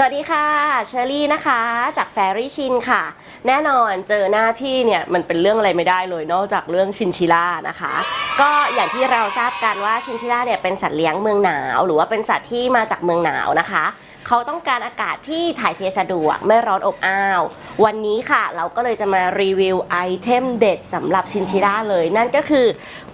สวัสดีค่ะเชอรี่นะคะ จากแฟรี่ชินค่ะ แน่นอนเจอหน้าพี่เนี่ยมันเป็นเรื่องอะไรไม่ได้เลยนอกจากเรื่องชินชิล่านะคะ ก็อย่างที่เราทราบกันว่าชินชิล่าเนี่ยเป็นสัตว์เลี้ยงเมืองหนาว หรือว่าเป็นสัตว์ที่มาจากเมืองหนาวนะคะ เขาต้องการอากาศที่ถ่ายเทสะดวกไม่ร้อนอบอ้าว วันนี้ค่ะ เราก็เลยจะมารีวิวไอเทมเด็ดสำหรับชินชิล่าเลย นั่นก็คือ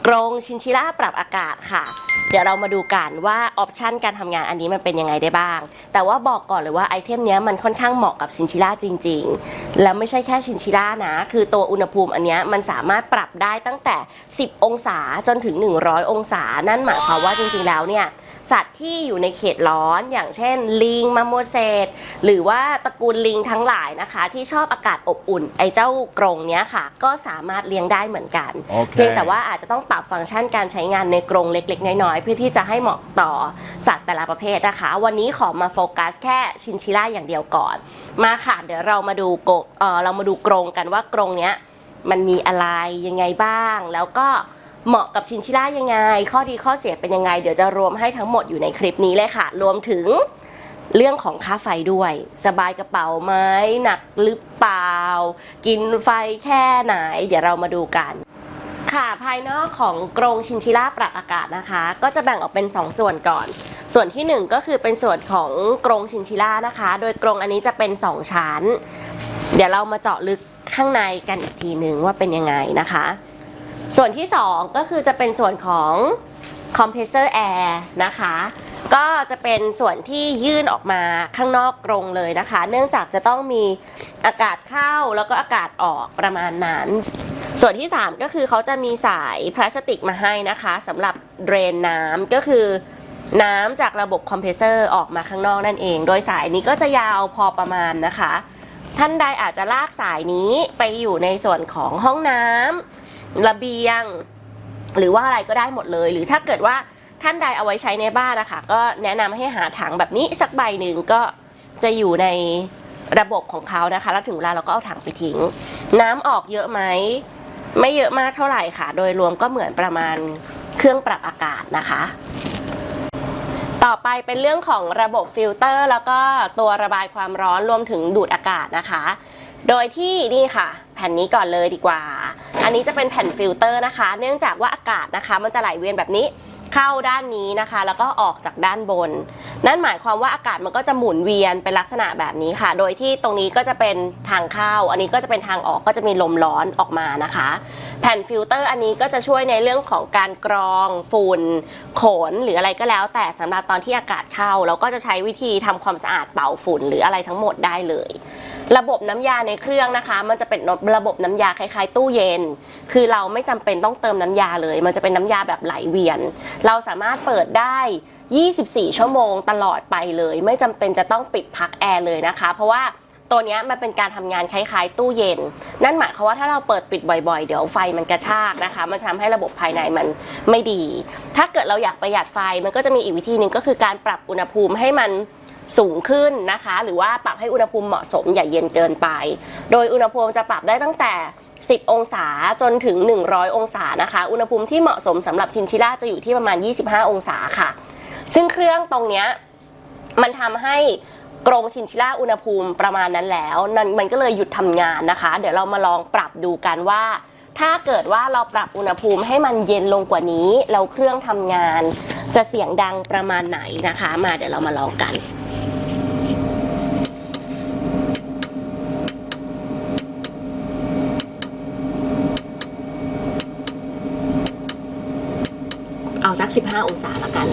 กรงชินชิล่าปรับอากาศค่ะ เดี๋ยวเรามาดูกันว่าออปชันการทำงานอันนี้มันเป็นยังไงได้บ้าง แต่ว่าบอกก่อนเลยว่าไอเทมเนี้ยมันค่อนข้างเหมาะกับชินชิล่าจริง ๆ แล้วไม่ใช่แค่ชินชิล่านะ คือตัวอุณหภูมิอันนี้มันสามารถปรับได้ตั้งแต่ 10 องศาจนถึง 100 องศา นั่นหมายความว่าจริง ๆ แล้วเนี่ย สัตว์ที่อยู่ในเขตร้อนอย่างเช่น ลิงมาโมเสสหรือว่าตระกูลลิงทั้งหลายนะคะ ที่ชอบอากาศอบอุ่น ไอ้เจ้ากรงเนี้ยค่ะ ก็สามารถเลี้ยงได้เหมือนกันโอเคเพียงแต่ว่าอาจจะต้องปรับฟังก์ชันการใช้งานในกรงเล็ก ๆ น้อยๆเพื่อที่จะให้เหมาะต่อสัตว์แต่ละประเภทนะคะ วันนี้ขอมาโฟกัสแค่ชินชิล่าอย่างเดียวก่อน มาค่ะเดี๋ยวเรามาดูกรงเออเรามาดูกรงกันว่ากรงเนี้ยมันมีอะไรยังไงบ้างแล้วก็ เหมาะกับชินชิล่ายังไง ข้อดีข้อเสียเป็นยังไง เดี๋ยวจะรวมให้ทั้งหมดอยู่ในคลิปนี้เลยค่ะ รวมถึงเรื่องของค่าไฟด้วย สบายกระเป๋าไหมหนักหรือเปล่า กินไฟแค่ไหน เดี๋ยวเรามาดูกัน ค่ะภายนอกของกรงชินชิล่าปรับอากาศนะคะ ก็จะแบ่งออกเป็น 2 ส่วนก่อน ส่วนที่ 1 ก็คือเป็นส่วนของกรงชินชิล่านะคะ โดยกรงอันนี้จะเป็น 2 ชั้น เดี๋ยวเรามาเจาะลึกข้างในกันอีกทีหนึ่งว่าเป็นยังไงนะคะ ส่วนที่ 2 ก็คือจะเป็นส่วนของคอมเพรสเซอร์แอร์นะคะ ก็จะเป็นส่วนที่ยื่นออกมาข้างนอกกรงเลยนะคะ เนื่องจากจะต้องมีอากาศเข้าแล้วก็อากาศออกประมาณนั้น ส่วนที่ 3 ก็คือเขาจะมีสายพลาสติกมาให้นะคะสำหรับเดรนน้ำก็คือน้ำจากระบบคอมเพรสเซอร์ออกมาข้างนอกนั่นเอง โดยสายนี้ก็จะยาวพอประมาณนะคะ ท่านใดอาจจะลากสายนี้ไปอยู่ในส่วนของห้องน้ำ ระเบียง หรือว่าอะไรก็ได้หมดเลย หรือถ้าเกิดว่าท่านใดเอาไว้ใช้ในบ้านนะคะก็แนะนำให้หาถังแบบนี้สักใบหนึ่งก็จะอยู่ในระบบของเขานะคะ แล้วถึงเวลาเราก็เอาถังไปทิ้ง น้ำออกเยอะไหมไม่เยอะมากเท่าไหร่ค่ะ โดยรวมก็เหมือนประมาณเครื่องปรับอากาศนะคะ ต่อไปเป็นเรื่องของระบบฟิลเตอร์ แล้วก็ตัวระบายความร้อนรวมถึงดูดอากาศนะคะ โดยที่นี่ค่ะ แผ่นนี้ก่อนเลยดีกว่า อันนี้จะเป็นแผ่นฟิลเตอร์นะคะ เนื่องจากว่าอากาศนะคะ มันจะไหลเวียนแบบนี้เข้าด้านนี้นะคะ แล้วก็ออกจากด้านบน นั่นหมายความว่าอากาศมันก็จะหมุนเวียนเป็นลักษณะแบบนี้ค่ะ โดยที่ตรงนี้ก็จะเป็นทางเข้า อันนี้ก็จะเป็นทางออกก็จะมีลมร้อนออกมานะคะ แผ่นฟิลเตอร์อันนี้ก็จะช่วยในเรื่องของการกรองฝุ่นขนหรืออะไรก็แล้ว แต่สำหรับตอนที่อากาศเข้า เราก็จะใช้วิธีทำความสะอาดเป่าฝุ่นหรืออะไรทั้งหมดได้เลย ระบบน้ำยาในเครื่องนะคะ มันจะเป็นระบบน้ำยาคล้ายๆ ตู้เย็น คือเราไม่จำเป็นต้องเติมน้ำยาเลย มันจะเป็นน้ำยาแบบไหลเวียน เราสามารถเปิดได้ 24 ชั่วโมงตลอดไปเลย ไม่จำเป็นจะต้องปิดพักแอร์เลยนะคะ เพราะว่าตัวนี้มันเป็นการทำงานคล้ายๆ ตู้เย็น นั่นหมายความว่าถ้าเราเปิดปิดบ่อยๆ เดี๋ยวไฟมันกระชากนะคะ มันทำให้ระบบภายในมันไม่ดี ถ้าเกิดเราอยากประหยัดไฟมันก็จะมีอีกวิธีหนึ่งก็คือการปรับอุณหภูมิให้มัน สูงขึ้นนะคะ หรือว่าปรับให้อุณหภูมิเหมาะสมอย่าเย็นเกินไป โดยอุณหภูมิจะปรับได้ตั้งแต่ 10 องศาจนถึง 100 องศานะคะ อุณหภูมิที่เหมาะสมสำหรับชินชิล่าจะอยู่ที่ประมาณ 25 องศาค่ะ ซึ่งเครื่องตรงเนี้ยมันทำให้กรงชินชิล่าอุณหภูมิประมาณนั้นแล้วนั่นมันก็เลยหยุดทำงานนะคะ เดี๋ยวเรามาลองปรับดูกันว่า ถ้าเกิดว่าเราปรับอุณหภูมิให้มันเย็นลงกว่านี้แล้วเครื่องทำงาน จะเสียงดังประมาณไหนนะคะ มาเดี๋ยวเรามาลองกัน สัก 15 องศาละกัน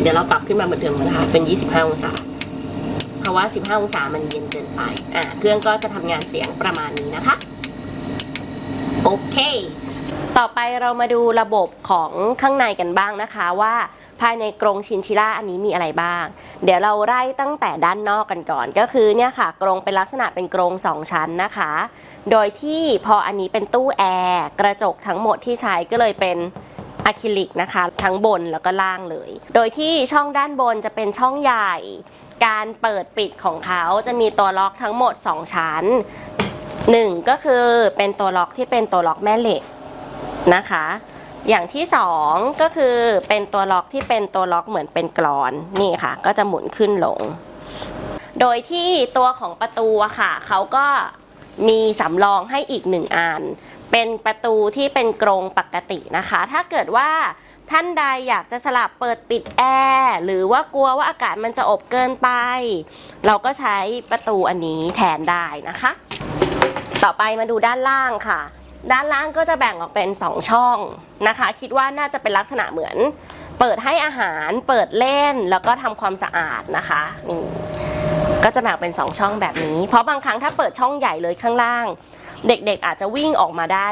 เดี๋ยวเราปรับขึ้นมาเหมือนเดิมนะคะ เป็น 25 องศา เพราะว่า 15 องศามันเย็นเกินไป อ่า เครื่องก็จะทำงานเสียงประมาณนี้นะคะ โอเค ต่อไปเรามาดูระบบของข้างในกันบ้างนะคะว่าภายในกรงชินชิล่าอันนี้มีอะไรบ้าง เดี๋ยวเราไล่ตั้งแต่ด้านนอกกันก่อน ก็คือเนี่ยค่ะกรงเป็นลักษณะเป็นกรงสองชั้นนะคะ โดยที่พออันนี้เป็นตู้แอร์กระจกทั้งหมดที่ใช้ก็เลยเป็นอะคริลิกนะคะ ทั้งบนแล้วก็ล่างเลย โดยที่ช่องด้านบนจะเป็นช่องใหญ่ การเปิดปิดของเขาจะมีตัวล็อกทั้งหมด 2 ชั้นหนึ่งก็คือเป็นตัวล็อกที่เป็นตัวล็อกแม่เหล็กนะคะ อย่างที่สองก็คือเป็นตัวล็อกที่เป็นตัวล็อกเหมือนเป็นกรอนนี่ค่ะ ก็จะหมุนขึ้นลง โดยที่ตัวของประตูอะค่ะเขาก็ มีสำรองให้อีกหนึ่งอัน เป็นประตูที่เป็นกรงปกตินะคะ ถ้าเกิดว่าท่านใดอยากจะสลับเปิดปิดแอร์หรือว่ากลัวว่าอากาศมันจะอบเกินไป เราก็ใช้ประตูอันนี้แทนได้นะคะ ต่อไปมาดูด้านล่างค่ะ ด้านล่างก็จะแบ่งออกเป็น 2 ช่องนะคะ คิดว่าน่าจะเป็นลักษณะเหมือน เปิดให้อาหารเปิดเล่นแล้วก็ทำความสะอาดนะคะนี่ ก็จะแบ่งเป็น 2 ช่องแบบนี้ เพราะบางครั้งถ้าเปิดช่องใหญ่เลยข้างล่าง เด็กๆอาจจะวิ่งออกมาได้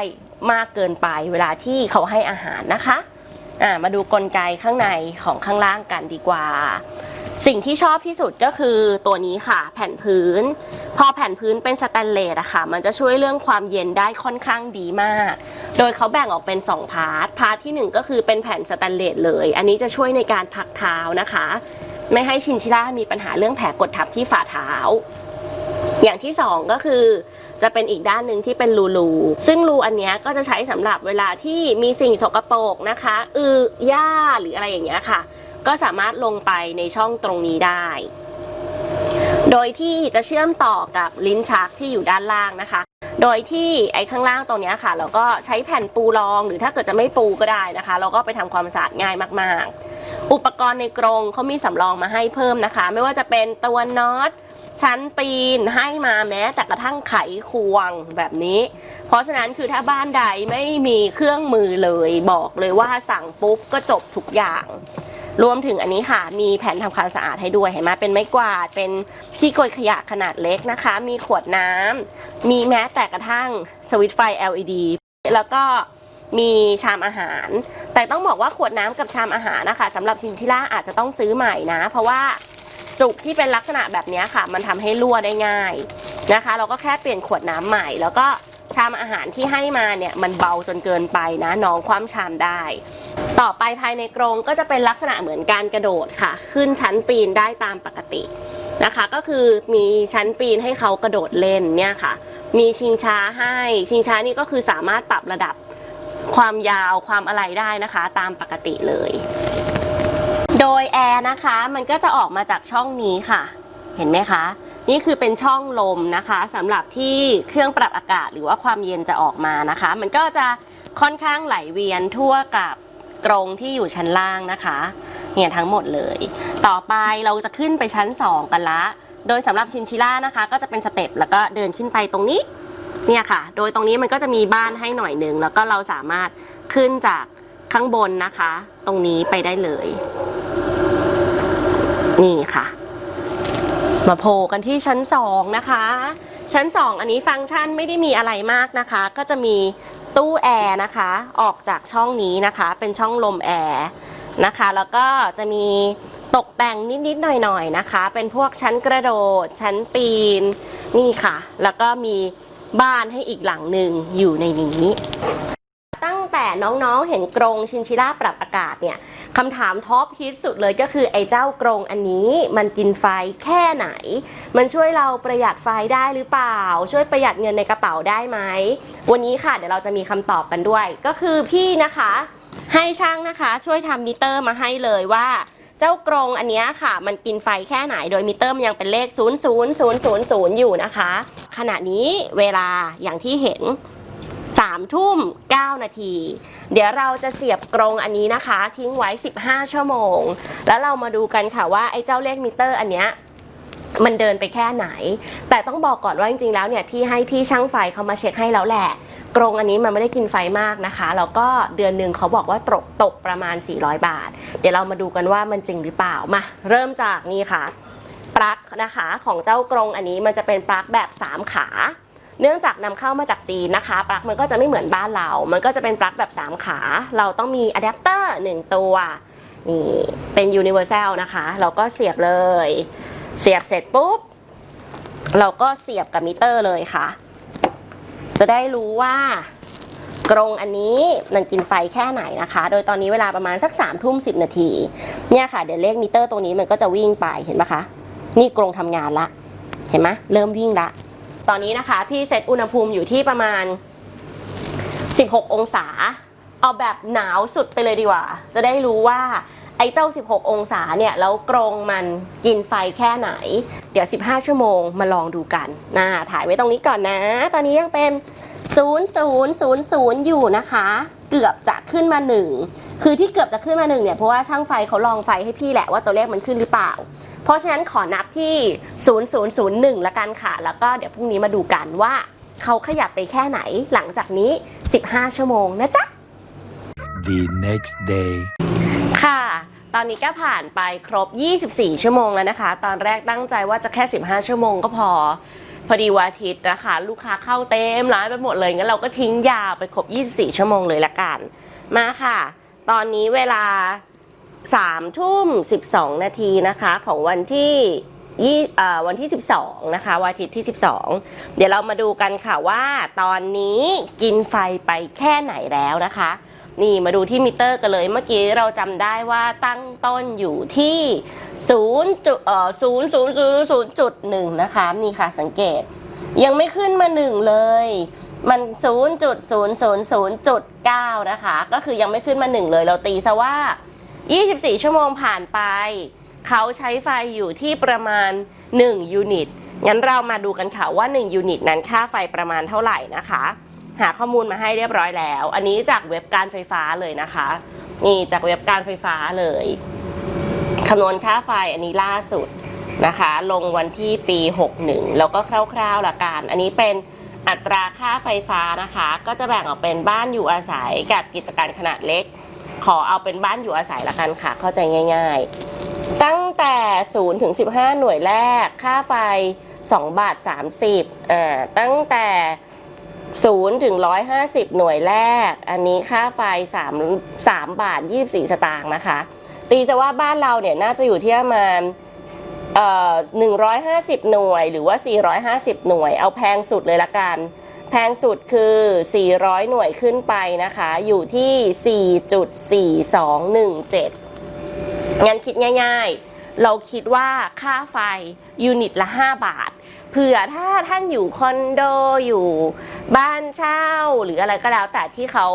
มากเกินไปเวลาที่เขาให้อาหารนะคะอ่ามาดูกลไกข้างในของข้างล่างกันดีกว่า สิ่งที่ชอบที่สุดก็คือตัวนี้ค่ะ แผ่นพื้น พอแผ่นพื้นเป็นสแตนเลสอะค่ะ มันจะช่วยเรื่องความเย็นได้ค่อนข้างดีมาก โดยเขาแบ่งออกเป็น 2 พาร์ท พาร์ทที่ 1 ก็คือเป็นแผ่นสแตนเลสเลย อันนี้จะช่วยในการพักเท้านะคะ ไม่ให้ชินชิล่ามีปัญหาเรื่องแผลกดทับที่ฝ่าเท้า อย่างที่สองก็คือจะเป็นอีกด้านหนึ่งที่เป็นรูรูซึ่งรูอันนี้ก็จะใช้สำหรับเวลาที่มีสิ่งสกปรกนะคะ อือหญ้าหรืออะไรอย่างเงี้ยค่ะ ก็สามารถลงไปในช่องตรงนี้ได้ โดยที่จะเชื่อมต่อกับลิ้นชักที่อยู่ด้านล่างนะคะ โดยที่ไอ้ข้างล่างตรงนี้ค่ะ เราก็ใช้แผ่นปูรองหรือถ้าเกิดจะไม่ปูก็ได้นะคะ เราก็ไปทำความสะอาดง่ายมาก ๆ อุปกรณ์ในกรงเขามีสำรองมาให้เพิ่มนะคะ ไม่ว่าจะเป็นตัวน็อตชั้นปีนให้มาแม้แต่กระทั่งไขควงแบบนี้ เพราะฉะนั้นคือถ้าบ้านใดไม่มีเครื่องมือเลยบอกเลยว่าสั่งปุ๊บก็จบทุกอย่าง รวมถึงอันนี้ค่ะ มีแผ่นทำความสะอาดให้ด้วยเห็นไหมเป็นไม้กวาดเป็นที่กยขยะขนาดเล็กนะคะ มีขวดน้ำมีแม้แต่กระทั่งสวิตช์ไฟ LED แล้วก็ มีชามอาหาร แต่ต้องบอกว่าขวดน้ำกับชามอาหารนะคะสำหรับชินชิล่าอาจจะต้องซื้อใหม่นะ เพราะว่าจุกที่เป็นลักษณะแบบนี้ค่ะ มันทำให้รั่วได้ง่ายนะคะ เราก็แค่เปลี่ยนขวดน้ำใหม่ แล้วก็ชามอาหารที่ให้มาเนี่ยมันเบาจนเกินไปนะน้องคว่ำชามได้ ต่อไปภายในกรงก็จะเป็นลักษณะเหมือนการกระโดดค่ะ ขึ้นชั้นปีนได้ตามปกตินะคะ ก็คือมีชั้นปีนให้เขากระโดดเล่นเนี่ยค่ะ มีชิงช้าให้ชิงช้านี่ก็คือสามารถปรับระดับ ความยาวความอะไรได้นะคะ ตามปกติเลย โดยแอร์นะคะมันก็จะออกมาจากช่องนี้ค่ะ เห็นไหมคะ นี่คือเป็นช่องลมนะคะสำหรับที่เครื่องปรับอากาศหรือว่าความเย็นจะออกมานะคะ มันก็จะค่อนข้างไหลเวียนทั่วกับกรงที่อยู่ชั้นล่างนะคะ เนี่ยทั้งหมดเลย ต่อไปเราจะขึ้นไปชั้น 2 กันละ โดยสำหรับชินชิล่านะคะ ก็จะเป็นสเต็ปแล้วก็เดินขึ้นไปตรงนี้ เนี่ยค่ะ โดยตรงนี้มันก็จะมีบ้านให้หน่อยหนึ่งแล้วก็เราสามารถขึ้นจากข้างบนนะคะ ตรงนี้ไปได้เลย นี่ค่ะ มาโผล่กันที่ชั้น2นะคะ ชั้น2อันนี้ฟังก์ชันไม่ได้มีอะไรมากนะคะ ก็จะมีตู้แอร์นะคะ ออกจากช่องนี้นะคะ เป็นช่องลมแอร์นะคะ แล้วก็จะมีตกแต่งนิดๆหน่อยๆนะคะ เป็นพวกชั้นกระโดด ชั้นปีน นี่ค่ะ แล้วก็มี บ้านให้อีกหลังหนึ่งอยู่ในนี้ ตั้งแต่น้องๆเห็นกรงชินชิล่าปรับอากาศเนี่ยคำถามท็อปฮิตสุดเลยก็คือไอ้เจ้ากรงอันนี้มันกินไฟแค่ไหน มันช่วยเราประหยัดไฟได้หรือเปล่า ช่วยประหยัดเงินในกระเป๋าได้ไหม วันนี้ค่ะเดี๋ยวเราจะมีคำตอบกันด้วย ก็คือพี่นะคะ ให้ช่างนะคะ ช่วยทำมิเตอร์มาให้เลยว่า เจ้ากรงอันนี้ค่ะ มันกินไฟแค่ไหนโดยมิเตอร์มันยังเป็นเลข 0 0 0 0 0 อยู่นะคะ ขณะนี้เวลาอย่างที่เห็น3ทุ่ม 9 นาที เดี๋ยวเราจะเสียบกรงอันนี้นะคะ ทิ้งไว้ 15 ชั่วโมง แล้วเรามาดูกันค่ะว่า ไอ้เจ้าเลขมิเตอร์อันเนี้ยมันเดินไปแค่ไหน แต่ต้องบอกก่อนว่าจริงๆแล้วเนี่ยพี่ให้พี่ช่างไฟเขามาเช็คให้แล้วแหละ กรงอันนี้มันไม่ได้กินไฟมากนะคะ แล้วก็เดือนหนึ่งเขาบอกว่าตกตกประมาณ 400 บาท เดี๋ยวเรามาดูกันว่ามันจริงหรือเปล่ามาเริ่มจากนี่ค่ะ ปลั๊กนะคะของเจ้ากรงอันนี้มันจะเป็นปลั๊กแบบ 3 ขา เนื่องจากนำเข้ามาจากจีนนะคะ ปลั๊กมันก็จะไม่เหมือนบ้านเรา มันก็จะเป็นปลั๊กแบบ 3 ขา เราต้องมีอะแดปเตอร์1ตัวนี่เป็น universal นะคะ เราก็เสียบเลย เสียบเสร็จปุ๊บ เราก็เสียบกับมิเตอร์เลยค่ะ จะได้รู้ว่ากรงอันนี้มันกินไฟแค่ไหนนะคะ โดยตอนนี้เวลาประมาณสัก3ามทุ่มสินาที เนี่ยค่ะ เดี๋ยวเลขมิเตอร์ตัวนี้มันก็จะวิ่งไปเห็นปะคะ นี่กรงทำงานละ เห็นไหมเริ่มวิ่งละ ตอนนี้นะคะพี่เซตอุณหภูมิอยู่ที่ประมาณ 16 องศา เอาแบบหนาวสุดไปเลยดีกว่า จะได้รู้ว่า ไอ้เจ้า 16 องศาเนี่ยแล้วกรงมันกินไฟแค่ไหน เดี๋ยว 15 ชั่วโมงมาลองดูกันนะถ่ายไว้ตรงนี้ก่อนนะ ตอนนี้ยังเป็น 0000 อยู่นะคะ เกือบจะขึ้นมา 1 คือที่เกือบจะขึ้นมา1เนี่ยเพราะว่าช่างไฟเขาลองไฟให้พี่แหละว่าตัวเลขมันขึ้นหรือเปล่า เพราะฉะนั้นขอนับที่ 0001 ละกันค่ะ แล้วก็เดี๋ยวพรุ่งนี้มาดูกันว่าเขาขยับไปแค่ไหนหลังจากนี้ 15 ชั่วโมงนะจ๊ะ The next day. ค่ะ ตอนนี้ก็ผ่านไปครบ 24 ชั่วโมงแล้วนะคะ ตอนแรกตั้งใจว่าจะแค่ 15 ชั่วโมงก็พอ พอดีวันอาทิตย์นะคะ ลูกค้าเข้าเต็มร้านไปหมดเลย งั้นเราก็ทิ้งยาวไปครบ 24 ชั่วโมงเลยละกัน มาค่ะ ตอนนี้เวลา 3 ทุ่ม 12 นาทีนะคะ ของวันที่ยี่วันที่ 12 นะคะวันอาทิตย์ที่ 12 เดี๋ยวเรามาดูกันค่ะว่าตอนนี้กินไฟไปแค่ไหนแล้วนะคะ นี่มาดูที่มิเตอร์กันเลย เมื่อกี้เราจำได้ว่าตั้งต้นอยู่ที่0จุดเอ่อ0 0 0 0จุด1นะคะ นี่ค่ะสังเกต ยังไม่ขึ้นมา 1 เลย มัน0 0 0 0 0 9 นะคะ ก็คือยังไม่ขึ้นมา 1 เลย เราตีซะว่า 24 ชั่วโมงผ่านไป เขาใช้ไฟอยู่ที่ประมาณ 1 ยูนิต งั้นเรามาดูกันค่ะว่า 1 ยูนิตนั้นค่าไฟประมาณเท่าไหร่นะคะ หาข้อมูลมาให้เรียบร้อยแล้ว อันนี้จากเว็บการไฟฟ้าเลยนะคะ นี่จากเว็บการไฟฟ้าเลยคำนวณค่าไฟอันนี้ล่าสุดนะคะ ลงวันที่ปี 61 แล้วก็คร่าวๆละกัน อันนี้เป็นอัตราค่าไฟฟ้านะคะ ก็จะแบ่งออกเป็นบ้านอยู่อาศัยกับกิจการขนาดเล็ก ขอเอาเป็นบ้านอยู่อาศัยละกันค่ะ เข้าใจง่าย ๆ ตั้งแต่0ถึง15 หน่วยแรก ค่าไฟ 2 บาท 30อ่าตั้งแต่ 0ถึง150 หน่วยแรก อันนี้ค่าไฟ 3 3 บาท 24 สตางค์นะคะ ตีซะว่าบ้านเราเนี่ยน่าจะอยู่ที่ประมาณเอ่อ150หน่วยหรือว่า450หน่วย เอาแพงสุดเลยละกัน แพงสุดคือ400หน่วยขึ้นไปนะคะ อยู่ที่4.4217งั้นคิดง่าย ๆ เราคิดว่าค่าไฟยูนิตละ5บาท เผื่อถ้าท่านอยู่คอนโดอยู่บ้านเช่า หรืออะไรก็แล้ว แต่ที่เขา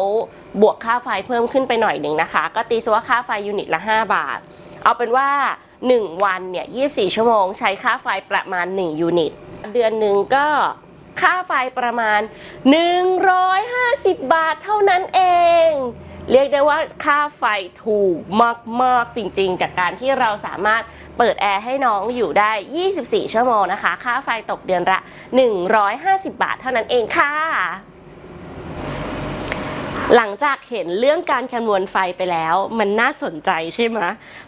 บวกค่าไฟเพิ่มขึ้นไปหน่อยหนึ่งนะคะ ก็ตีซะว่าค่าไฟยูนิตละ 5 บาท เอาเป็นว่า 1 วันเนี่ย 24 ชั่วโมง ใช้ค่าไฟประมาณ 1 ยูนิต เดือนหนึ่งก็ค่าไฟประมาณ 150 บาทเท่านั้นเอง เรียกได้ว่าค่าไฟถูกมาก ๆ จริง ๆ จากการที่เราสามารถ เปิดแอร์ให้น้องอยู่ได้ 24 ชั่วโมงนะคะ ค่าไฟตกเดือนละ 150 บาทเท่านั้นเองค่ะ หลังจากเห็นเรื่องการคำนวณไฟไปแล้ว มันน่าสนใจใช่ไหม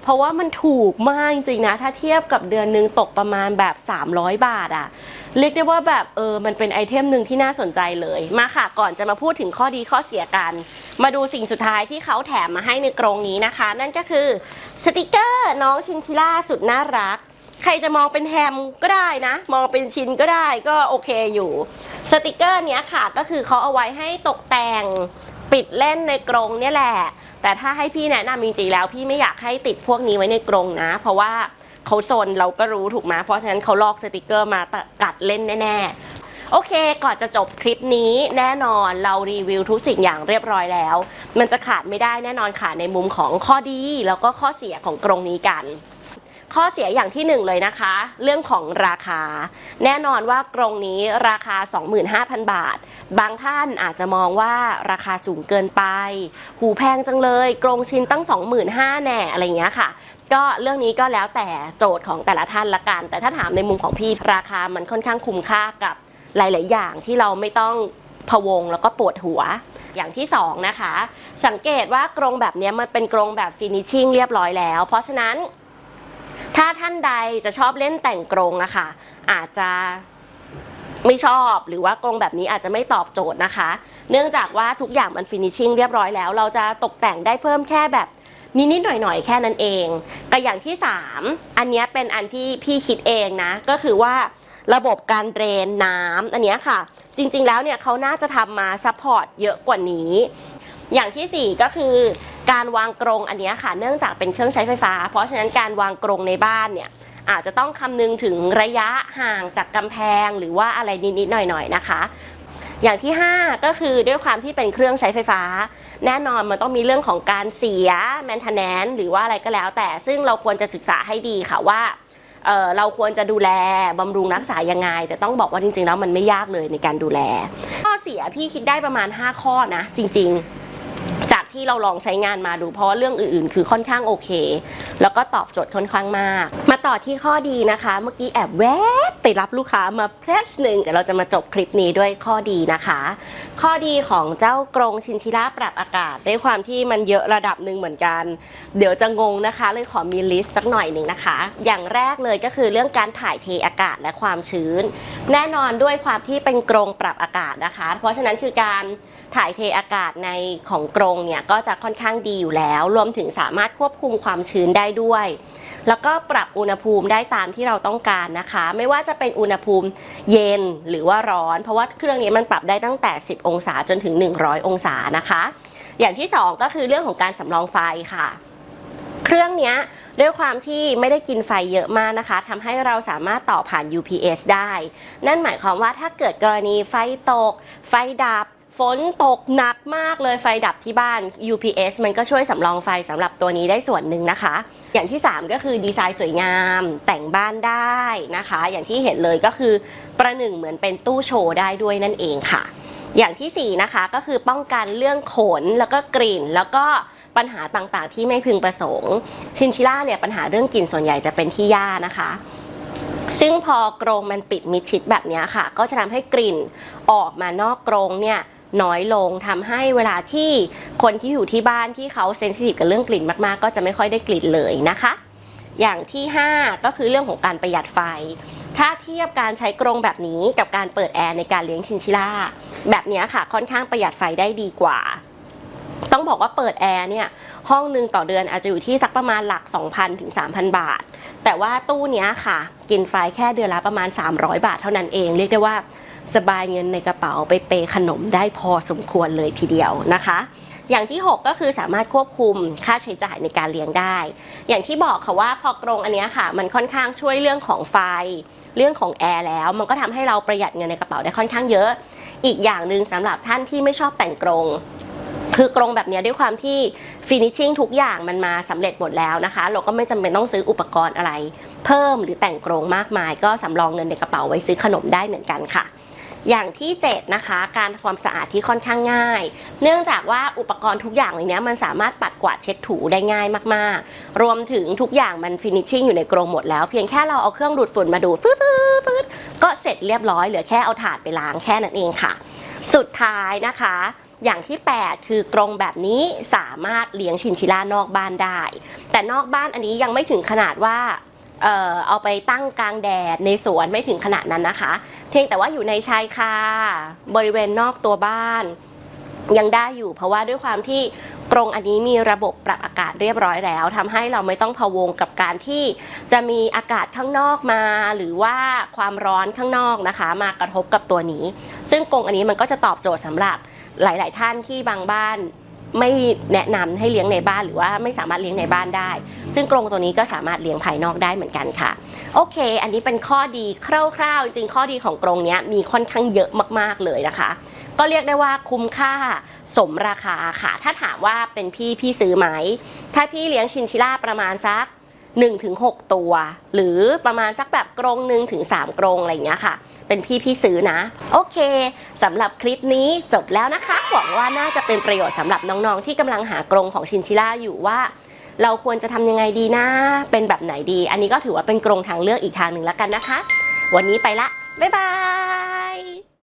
เพราะว่ามันถูกมากจริงๆนะ ถ้าเทียบกับเดือนหนึงตกประมาณแบบ 300 บาทอะ เรียกได้ว่าแบบเออมันเป็นไอเทมหนึ่งที่น่าสนใจเลย มาค่ะก่อนจะมาพูดถึงข้อดีข้อเสียกัน มาดูสิ่งสุดท้ายที่เขาแถมมาให้ในกรงนี้นะคะ นั่นก็คือสติกเกอร์น้องชินชิล่าสุดน่ารัก ใครจะมองเป็นแฮมก็ได้นะ มองเป็นชินก็ได้ก็โอเคอยู่ สติกเกอร์เนี้ยค่ะก็คือเขาเอาไว้ให้ตกแต่งปิดเล่นในกรงเนี่ยแหละ แต่ถ้าให้พี่แนะนำจริงๆแล้ว พี่ไม่อยากให้ติดพวกนี้ไว้ในกรงนะ เพราะว่า เขาโซนเราก็รู้ถูกไหมเพราะฉะนั้นเขาลอกสติกเกอร์มากัดเล่นแน่ๆ โอเค ก่อนจะจบคลิปนี้แน่นอนเรารีวิวทุกสิ่งอย่างเรียบร้อยแล้ว มันจะขาดไม่ได้แน่นอนค่ะในมุมของข้อดีแล้วก็ข้อเสียของกรงนี้กันข้อเสียอย่างที่หนึ่งเลยนะคะ เรื่องของราคา แน่นอนว่ากรงนี้ราคา 25,000 บาท บางท่านอาจจะมองว่าราคาสูงเกินไป หูแพงจังเลย กรงชิ้นตั้ง 25,000แน่อะไรอย่างเงี้ยค่ะ ก็เรื่องนี้ก็แล้วแต่โจทย์ของแต่ละท่านละกัน แต่ถ้าถามในมุมของพี่ราคามันค่อนข้างคุ้มค่ากับหลาย ๆ อย่างที่เราไม่ต้องพะวงแล้วก็ปวดหัวอย่างที่สองนะคะ สังเกตว่ากรงแบบนี้มันเป็นกรงแบบฟินิชชิ่งเรียบร้อยแล้ว เพราะฉะนั้นถ้าท่านใดจะชอบเล่นแต่งกรงอะค่ะอาจจะไม่ชอบหรือว่ากรงแบบนี้อาจจะไม่ตอบโจทย์นะคะ เนื่องจากว่าทุกอย่างมันฟินิชชิ่งเรียบร้อยแล้ว เราจะตกแต่งได้เพิ่มแค่แบบ นิดๆหน่อยๆแค่นั้นเองกับอย่างที่ 3 อันนี้เป็นอันที่พี่คิดเองนะ ก็คือว่าระบบการเดรนน้ำอันนี้ค่ะ จริงๆแล้วเนี่ยเขาน่าจะทำมาซัพพอร์ตเยอะกว่านี้ อย่างที่ 4 ก็คือการวางกรงอันนี้ค่ะ เนื่องจากเป็นเครื่องใช้ไฟฟ้า เพราะฉะนั้นการวางกรงในบ้านเนี่ยอาจจะต้องคำนึงถึงระยะห่างจากกำแพงหรือว่าอะไรนิดๆหน่อยๆนะคะ อย่างที่ 5 ก็คือด้วยความที่เป็นเครื่องใช้ไฟฟ้า แน่นอนมันต้องมีเรื่องของการเสียแมนเทนแนนหรือว่าอะไรก็แล้ว แต่ซึ่งเราควรจะศึกษาให้ดีค่ะว่าเเราควรจะดูแลบำรุงรักษายังไง แต่ต้องบอกว่าจริงๆแล้วมันไม่ยากเลยในการดูแล ข้อเสียพี่คิดได้ประมาณ 5 ข้อนะ จริง ๆ ที่เราลองใช้งานมาดูเพราะว่าเรื่องอื่นๆ คือค่อนข้างโอเค แล้วก็ตอบโจทย์ค่อนข้างมาก มาต่อที่ข้อดีนะคะ เมื่อกี้แอบแวบไปรับลูกค้ามาเพรสหนึ่งเดี๋ยวเราจะมาจบคลิปนี้ด้วยข้อดีนะคะ ข้อดีของเจ้ากรงชินชิล่าปรับอากาศด้วยความที่มันเยอะระดับหนึ่งเหมือนกัน เดี๋ยวจะงงนะคะ เลยขอมีลิสต์สักหน่อยหนึ่งนะคะ อย่างแรกเลยก็คือเรื่องการถ่ายเทอากาศและความชื้น แน่นอนด้วยความที่เป็นกรงปรับอากาศนะคะ เพราะฉะนั้นคือการ ถ่ายเทอากาศในของกรงเนี่ยก็จะค่อนข้างดีอยู่แล้ว รวมถึงสามารถควบคุมความชื้นได้ด้วย แล้วก็ปรับอุณหภูมิได้ตามที่เราต้องการนะคะ ไม่ว่าจะเป็นอุณหภูมิเย็นหรือว่าร้อน เพราะว่าเครื่องนี้มันปรับได้ตั้งแต่ 10 องศาจนถึง 100 องศานะคะ อย่างที่สองก็คือเรื่องของการสำรองไฟค่ะเครื่องนี้ด้วยความที่ไม่ได้กินไฟเยอะมากนะคะทำให้เราสามารถต่อผ่าน UPS ได้ นั่นหมายความว่าถ้าเกิดกรณีไฟตก ไฟดับ ฝนตกหนักมากเลยไฟดับที่บ้าน UPS มันก็ช่วยสำรองไฟสำหรับตัวนี้ได้ส่วนหนึ่งนะคะ อย่างที่ 3 ก็คือดีไซน์สวยงามแต่งบ้านได้นะคะ อย่างที่เห็นเลยก็คือประหนึ่งเหมือนเป็นตู้โชว์ได้ด้วยนั่นเองค่ะ อย่างที่ 4 นะคะก็คือป้องกันเรื่องขนแล้วก็กลิ่นแล้วก็ปัญหาต่างๆ ที่ไม่พึงประสงค์ ชินชิล่าเนี่ยปัญหาเรื่องกลิ่นส่วนใหญ่จะเป็นที่หญ้านะคะซึ่งพอกรงมันปิดมิดชิดแบบนี้ค่ะ ก็จะทำให้กลิ่นออกมานอกกรงเนี่ย น้อยลงทำให้เวลาที่คนที่อยู่ที่บ้านที่เขาเซนซิทีฟกับเรื่องกลิ่นมากๆ ก็จะไม่ค่อยได้กลิ่นเลยนะคะ อย่างที่ 5 ก็คือเรื่องของการประหยัดไฟ ถ้าเทียบการใช้กรงแบบนี้กับการเปิดแอร์ในการเลี้ยงชินชิล่าแบบนี้ค่ะค่อนข้างประหยัดไฟได้ดีกว่า ต้องบอกว่าเปิดแอร์เนี่ยห้องหนึ่งต่อเดือนอาจจะอยู่ที่สักประมาณหลัก 2,000ถึง3,000 บาท แต่ว่าตู้นี้ค่ะ กินไฟแค่เดือนละประมาณ 300 บาทเท่านั้นเอง เรียกได้ว่า สบายเงินในกระเป๋าไปเปยขนมได้พอสมควรเลยทีเดียวนะคะ อย่างที่ 6 ก็คือสามารถควบคุมค่าใช้จ่ายในการเลี้ยงได้ อย่างที่บอกค่ะว่าพอกรงอันนี้ค่ะ มันค่อนข้างช่วยเรื่องของไฟ เรื่องของแอร์แล้ว มันก็ทำให้เราประหยัดเงินในกระเป๋าได้ค่อนข้างเยอะ อีกอย่างหนึ่งสำหรับท่านที่ไม่ชอบแต่งกรงคือกรงแบบนี้ด้วยความที่ฟินิชชิ่งทุกอย่างมันมาสำเร็จหมดแล้วนะคะ เราก็ไม่จำเป็นต้องซื้ออุปกรณ์อะไร เพิ่มหรือแต่งกรงมากมาย ก็สำรองเงินในกระเป๋าไว้ซื้อขนมได้เหมือนกันค่ะ อย่างที่ 7 นะคะ การทำความสะอาดที่ค่อนข้างง่าย เนื่องจากว่าอุปกรณ์ทุกอย่างในเนี้ยมันสามารถปัดกวาดเช็ดถูได้ง่ายมากๆ รวมถึงทุกอย่างมันฟินิชชิ่งอยู่ในกรงหมดแล้ว เพียงแค่เราเอาเครื่องดูดฝุ่นมาดูดฟืดฟืดฟืดก็เสร็จเรียบร้อยเหลือแค่เอาถาดไปล้างแค่นั้นเองค่ะ สุดท้ายนะคะอย่างที่ 8 คือกรงแบบนี้สามารถเลี้ยงชินชิล่านอกบ้านได้ แต่นอกบ้านอันนี้ยังไม่ถึงขนาดว่า เอ่อเอาไปตั้งกลางแดดในสวนไม่ถึงขนาดนั้นนะคะ เพียงแต่ว่าอยู่ในชายคาบริเวณนอกตัวบ้าน ยังได้อยู่เพราะว่าด้วยความที่กรงอันนี้มีระบบปรับอากาศเรียบร้อยแล้วทำให้เราไม่ต้องพะวงกับการที่จะมีอากาศข้างนอกมา หรือว่าความร้อนข้างนอกนะคะ มากระทบกับตัวนี้ ซึ่งกรงอันนี้มันก็จะตอบโจทย์สำหรับหลาย ๆ ท่านที่บางบ้าน ไม่แนะนำให้เลี้ยงในบ้านหรือว่าไม่สามารถเลี้ยงในบ้านได้ ซึ่งกรงตัวนี้ก็สามารถเลี้ยงภายนอกได้เหมือนกันค่ะ โอเค อันนี้เป็นข้อดีคร่าวๆ จริงๆข้อดีของกรงนี้มีค่อนข้างเยอะมากๆเลยนะคะ ก็เรียกได้ว่าคุ้มค่าสมราคาค่ะ ถ้าถามว่าเป็นพี่พี่ซื้อไหม ถ้าพี่เลี้ยงชินชิล่าประมาณสัก1-6 ตัว หรือประมาณสักแบบกรงหนึ่งถึง3กรงอะไรอย่างเงี้ยค่ะ เป็นพี่พี่ซื้อนะ โอเคสำหรับคลิปนี้จบแล้วนะคะหวังว่าน่าจะเป็นประโยชน์สำหรับน้องๆ ที่กำลังหากรงของชินชิล่าอยู่ว่า เราควรจะทำยังไงดีนะ เป็นแบบไหนดี อันนี้ก็ถือว่าเป็นกรงทางเลือกอีกทางหนึ่งแล้วกันนะคะ วันนี้ไปละ บ๊ายบาย